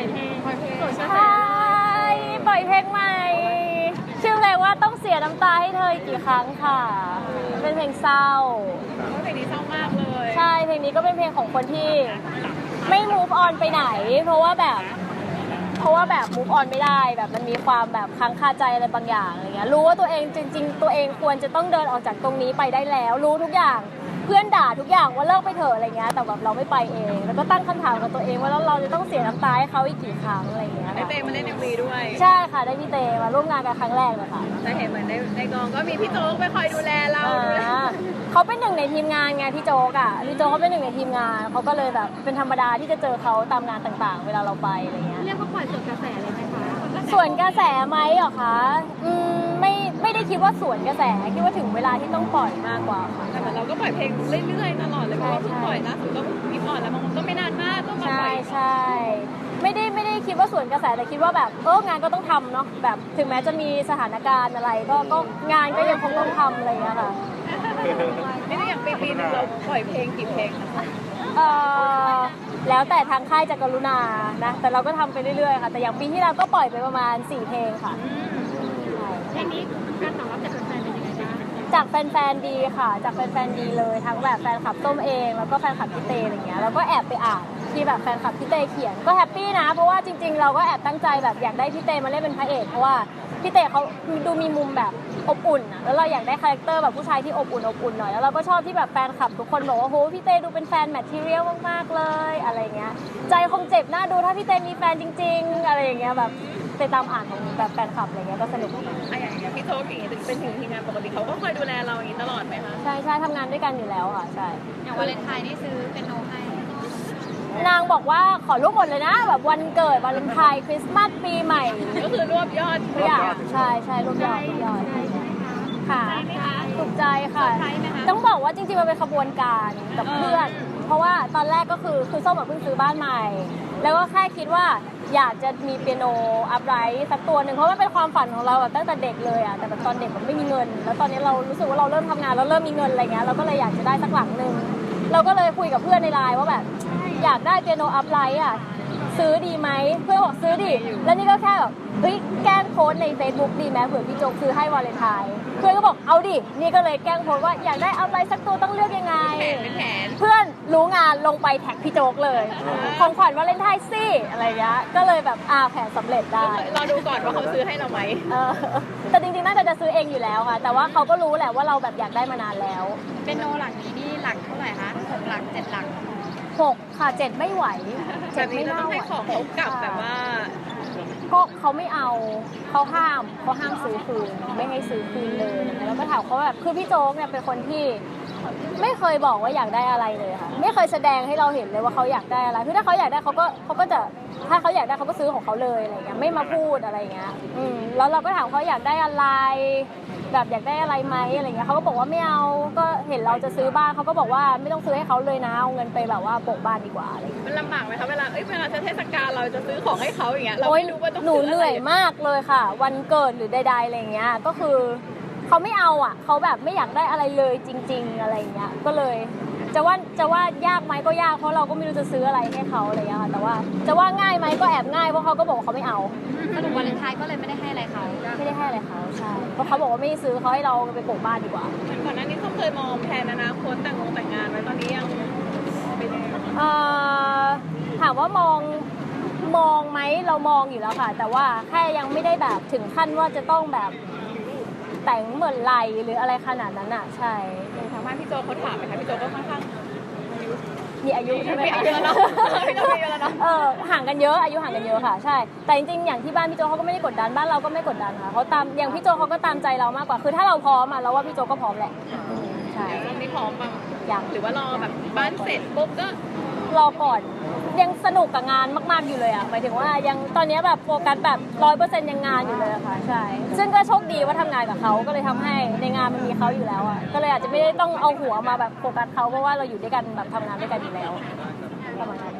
อยเพลงปล่อยเพลงใช่ปล่อยเพลงใหม่ ชื่อเพลงว่าต้องเสียน้ำตาให้เธออีกกี่ครั้งค่ะ เป็นเพลงเศร้า เพลงนี้เศร้ามากเลยใช่เพลงนี้ก็เป็นเพลงของคนที่ไม่ move on ไปไหน เพราะว่าแบบ เพราะว่าแบบ move on ไม่ได้แบบมันมีความแบบค้างคาใจอะไรบางอย่างอะไรเงี้ยรู้ว่าตัวเองจริง ๆ ตัวเองควรจะต้องเดินออกจากตรงนี้ไปได้แล้ว รู้ทุกอย่าง เพื่อนด่าทุกอย่างว่าเลิกไปเถอะอะไรเงี้ยแต่แบบเราไม่ไปเอง แล้วก็ตั้งคำถามกับตัวเองว่าแล้วเราจะต้องเสียน้ำตาให้เขาอีกกี่ครั้งอะไรเงี้ยได้ค่ะเตมาเล่นเอ็มวีด้วย ใช่ค่ะได้พี่เตมาร่วมงานกันครั้งแรกเลยค่ะจะเห็นเหมือนในในกองก็มีพี่โจ๊กไปคอยดูแลเราอ่ดูแลาเขาเป็นหนึ่งในทีมงานไงพี่โจ๊กอะพี่โจ๊กเขาเป็นหนึ่งในทีมงานเขาก็เลยแบบเป็นธรรมดาที่จะเจอเขาตามงานต่างๆ เวลาเราไปอะไรเงี้ย เรียกว่าปล่อยส่วนกระแสเลยไหมคะส่วนกระแสไหมเหรอคะ อืม ไม่ ไม่ได้คิดว่าส่วนกระแสคิดว่าถึงเวลาที่ต้องปล่อยมากกว่าค่ะ แต่เหมือนเราก็ปล่อยเพลงเรื่อยๆตลอดเลยเพราะว่าเพิ่งปล่อยล่าสุดก็มีอ่อนแล้วมันก็ไม่นานมากก็มาปใช่ล่อยใช่ไม่ได้ไม่ได้คิดว่าส่วนกระแสแต่คิดว่าแบบเอองานก็ต้องทำเนาะแบบถึงแม้จะมีสถานการณ์อะไรก็ก็งานก็ยังคงต้องทำอะไรอย่างเงี้ยค่ะนี่อย่างปีปีหนึงเราปล่อยเพลงกี่เพลงคะเอ่อแล้วแต่ทางค่ายจะกรุณานะแต่เราก็ทำไปเรื่อยๆค่ะ แต่อย่างปีที่แล้วก็ปล่อยไปประมาณ 4 เพลงค่ะเพลงนี้ จากแฟนๆดีค่ะ จากแฟนๆดีเลยทั้งแบบแฟนคลับต้มเอง แล้วก็แฟนคลับพี่เตอะไรเงี้ยแล้วก็แอบไปอ่านที่แบบแฟนคลับพี่เตเขียนก็แฮปปี้นะ เพราะว่าจริง ๆ เราก็แอบตั้งใจแบบอยากได้พี่เตมาเล่นเป็นพระเอกเพราะว่าพี่เตเขาดูมีมุมแบบอบอุ่นอะแล้วเราอยากได้คาแรคเตอร์แบบผู้ชายที่อบอุ่นอบอุ่นหน่อยแล้วเราก็ชอบที่แบบแฟนคลับทุกคนบอกว่าโหพี่เตดูเป็นแฟนแมททีเรียลมากๆเลยอะไรเงี้ยใจคงเจ็บหน้าดูถ้าพี่เตมีแฟนจริง ๆ อะไรอย่างเงี้ยแบบ ไปตามอ่านของแบบแฟนคลับอะไรเงี้ยก็สนุกอะอย่างอย่างพี่โจ๊กอย่างนี้เป็นถึงทีมงานปกติเขาก็คอยดูแลเราอย่างนี้ตลอดไหมคะใช่ใช่ทำงานด้วยกันอยู่แล้วค่ะใช่อย่างวาเลนไทน์นี่ซื้อเป็นโนให้นางบอกว่าขอรูปหมดเลยนะ แบบวันเกิดวาเลนไทน์คริสต์มาสปีใหม่ก็คือรวบยอดทุกอย่างใช่ใช่รูปยอดรูปยอดค่ะถูกใจค่ะใช่ไหมคะต้องบอกว่าจริงๆมันเป็นขบวนการกับเพื่อน เพราะว่าตอนแรกก็คือคือส้มอะเพิ่งซื้อบ้านใหม่ แล้วก็แค่คิดว่าอยากจะมีเปียโนอัพไรท์สักตัวหนึ่งเพราะมันเป็นความฝันของเราอะตั้งแต่เด็กเลยอะแต่แบบตอนเด็กมันไม่มีเงิน แล้วตอนนี้เรารู้สึกว่าเราเริ่มทำงานแล้วเริ่มมีเงินอะไรเงี้ยเราก็เลยอยากจะได้สักหลังหนึ่งเราก็เลยคุยกับเพื่อนในไลน์ว่าแบบอยากได้เปียโนอัพไลท์อะซื้อดีไหมเพื่อนบอกซื้อดิแล้วนี่ก็แค่แบบเฮ้ยแกล้งโพสต์ใน Facebook ดีไหมเผื่อพี่โจ๊กซื้อให้วาเลนไทน์เพื่อนก็บอกเอาดินี่ก็เลยแกล้งโพสต์ว่าอยากได้อัพไลท์สักตัวต้องเลือกยังไงแผนเป็นแผนเพื่อน รู้งานลงไปแท็กพี่โจ๊กเลย ของขวัญวาเลนไทน์สิอะไรเงี้ยก็เลยแบบอ่าแผนสำเร็จได้เราดูก่อนว่าเขาซื้อให้เราไหมเออแต่จริงๆน่าจะจะซื้อเองอยู่แล้วค่ะ แต่ว่าเขาก็รู้แหละว่าเราแบบอยากได้มานานแล้ว เป็นโนหลังนี้นี่หลักเท่าไหร่คะหกหลักเจ็ดหลักหกค่ะเจ็ดไม่ไหวแบเจ็ดบไม่นี้เราน่าต้องไหวให้ของเขากลับแบบว่าก็เขาไม่เอาเขาห้ามเขาห้ามซื้อคืนไม่ให้ซื้อคืนเลยอะไรเงี้ยแล้วก็ถามเขาว่าแบบคือพี่โจ๊กเนี่ยเป็นคนที่ ไม่เคยบอกว่าอยากได้อะไรเลยค่ะ ไม่เคยแสดงให้เราเห็นเลยว่าเขาอยากได้อะไรคือถ้าเขาอยากได้เขาก็เขาก็จะถ้าเขาอยากได้เขาก็ซื้อของเขาเลยอะไรเงี้ยไม่มาพูดอะไรเงี้ยอืมแล้วเราก็ถามเขาอยากได้อะไร แบบอยากได้อะไรไหมอะไรเงี้ยเขาก็บอกว่าไม่เอาก็เห็นเราจะซื้อบ้านเขาก็บอกว่าไม่ต้องซื้อให้เขาเลยนะเอาเงินไปแบบว่าโปะบ้านดีกว่าอะไรเงี้ยมันลำบากไหมคะเวลาเอ้ยเวลาจะเทศกาลเราจะซื้อของให้เขาอย่างเงี้ยเราโอ๊ยไม่รู้ว่าต้องหนูซื้อเหนื่อยอะไรมากเลยค่ะ วันเกิดหรือใดๆอะไรเงี้ยก็คือ เขาไม่เอาอะเขาแบบไม่อยากได้อะไรเลยจริง ๆ อะไรเงี้ยก็เลย จะว่าจะว่ายากไหมก็ยากเพราะเราก็ไม่รู้จะซื้ออะไรให้เขาอะไรเงี้ยค่ะแต่ว่าจะว่าง่ายไหมก็แอบง่ายเพราะเขาก็บอกว่าเขาไม่เอาสรุปวาเลนไทน์ก็เลยไม่ได้ให้อะไรเขาไม่ได้ให้อะไรเขาใช่เพราะเขาบอกว่าไม่ได้ซื้อเขาให้เราไปปลูกบ้านดีกว่าก่อนหน้านี้เขาเคยมองแผนอนาคตแต่งงแต่งงานไว้ตอนนี้ยังเป็นยังไงบ้างเอ่อถามว่ามองมองไหมเรามองอยู่แล้วค่ะ แต่ว่าแค่ยังไม่ได้แบบถึงขั้นว่าจะต้องแบบ แต่งเหมือนไหรหรืออะไรขนาดนั้นอะ ใช่ ทางบ้านพี่โจเขาถามไหมคะพี่โจก็ค่อนข้างมีอายุใช่ไหมมีอายุแล้วเนอะพี่โจมีอายุแล้วเนอะเออห่างกันเยอะอายุห่างกันเยอะค่ะ ใช่ แต่จริงๆอย่างที่บ้านพี่โจเขาก็ไม่ได้กดดันบ้านเราก็ไม่กดดันค่ะเขาตามอย่างพี่โจเขาก็ตามใจเรามากกว่าคือถ้าเราพร้อมอะเราว่าพี่โจก็พร้อมแหละอืมใช่เดี๋ยวเรามีพร้อมบ้างอย่างหรือว่ารอแบบบ้านเสร็จปุ๊บก็รอก่อน ยังสนุกกับงานมากๆอยู่เลยอะหมายถึงว่ายังตอนนี้แบบโฟกัสแบบร้อยเปอร์เซ็นต์ยังงานอยู่เลยอะค่ะใช่ซึ่งก็โชคดีว่าทำงานกับเขาก็เลยทำให้ในงานมันมีเขาอยู่แล้วอะก็เลยอาจจะไม่ได้ต้องเอาหัวมาแบบโฟกัสเขาเพราะว่าเราอยู่ด้วยกันแบบทำงานด้วยกันอยู่แล้วประมาณนั้น